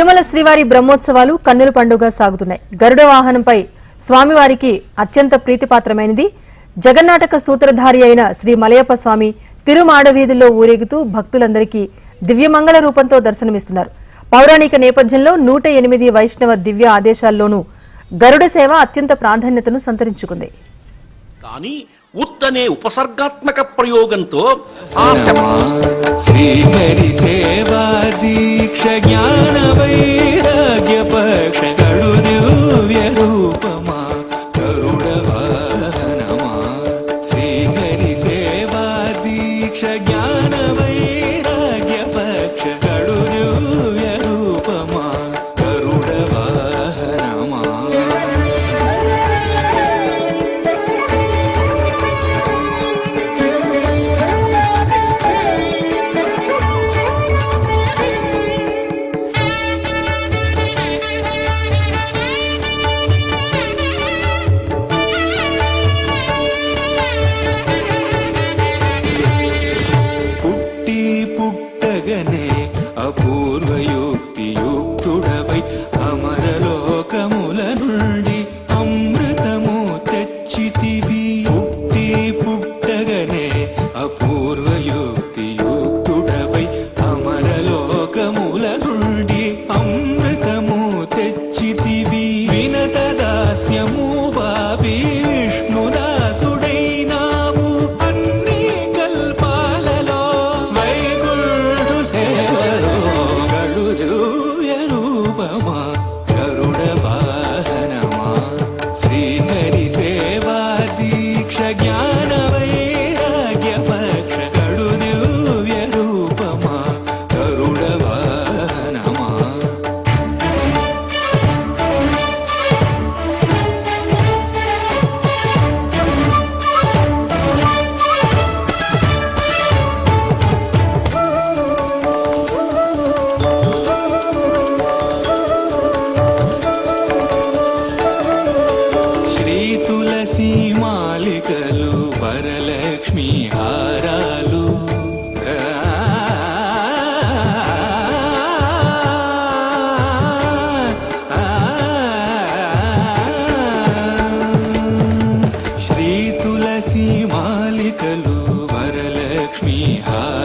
తిరుమల శ్రీవారి బ్రహ్మోత్సవాలు కన్నుల పండుగ సాగుతున్నాయి. గరుడ వాహనంపై స్వామివారికి అత్యంత ప్రీతిపాత్రమైనది. జగన్నాటక సూత్రధారి అయిన శ్రీ మలయప్ప స్వామి తిరుమాడవీధుల్లో ఊరేగుతూ భక్తులందరికీ దివ్యమంగళ రూపంతో దర్శనమిస్తున్నారు. పౌరాణిక నేపథ్యంలో నూట ఎనిమిది వైష్ణవ దివ్య ఆదేశాల్లోనూ గరుడ సేవ అత్యంత ప్రాధాన్యతను సంతరించుకుంది. కానీ ఉత్తనే ఉపసర్గాత్మక ప్రయోగంతో ఆ శ్రీహరి సేవా దీక్ష జ్ఞాన వైరాగ్య పక్ష हरिहा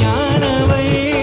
ஞானவை.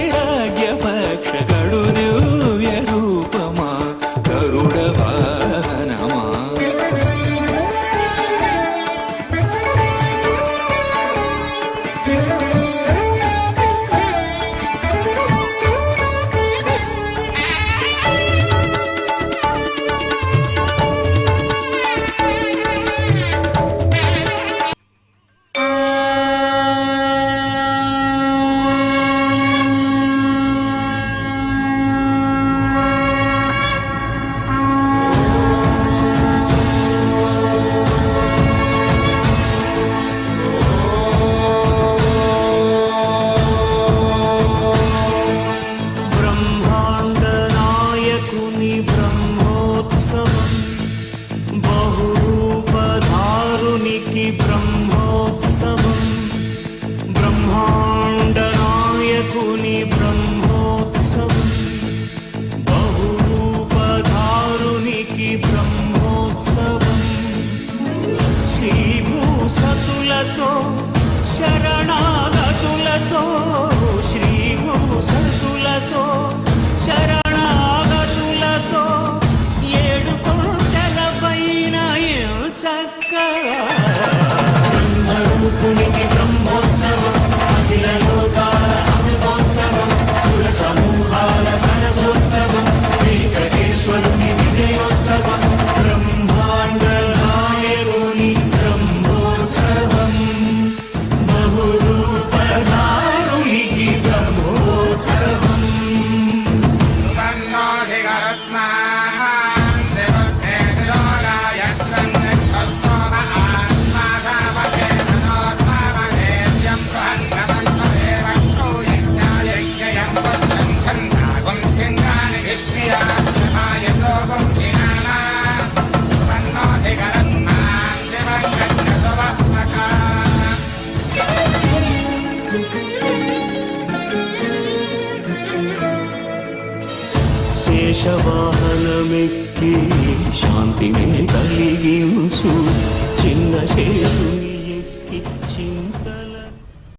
ब्रह्मोत्सव Salvador. శేషవాహనమెక్కి శాంతిని కలిగించు చిన్న శేషుని.